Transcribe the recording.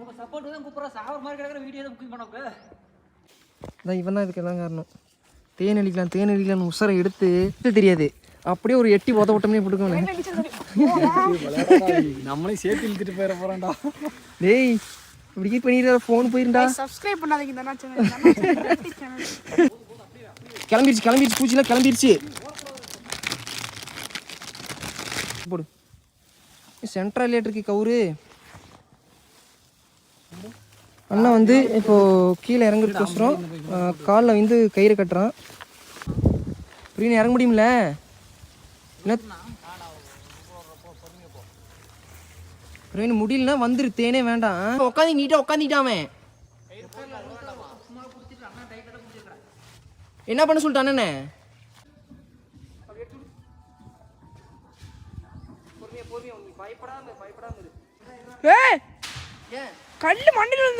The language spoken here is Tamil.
உங்க சப்போர்ட் தான் கூப்பிட்றா. சாவர் மாதிரி கிடக்கிற வீடியோ தான் புக்கிங் பண்ணோக்கு. அதான் இவன் தான் இதுக்கு எல்லாம் காரணம். தேன் அடிக்கலாம் தேன் அடிக்கலாம்னு உசரை எடுத்து தெரியாது. அப்படியே ஒரு எட்டி உத ஓட்டமே போட்டுக்கோங்க நம்மளையும் சேர்த்து இழுத்துட்டு போயிட போறான்டா. டேய் இப்படி பண்ணிடுற ஃபோன் போயிருந்தா சப்ஸ்கிரைப் பண்ணாதீங்க இந்த சேனல் சேனல் கிளம்பிருச்சு கிளம்பிருச்சு பூச்சிலாம் கிளம்பிருச்சு. போடு. சென்ட்ரல் இருக்கு கவுரு. அண்ணா வந்து இப்போ கீழே இறங்குறதுக்கோசரம் காலில் வந்து கயிறு கட்டுறான். புரியுது இறங்க முடியும்ல? என்ன? பிரவீன் முடியலன்னா வந்துரு தேனே வேண்டாம். உட்காந்து நீட்டா உட்காந்துட்டாமே என்ன பண்ண சொல்லிட்டான் அண்ணனே? കല്ല് മണ്ണിൽ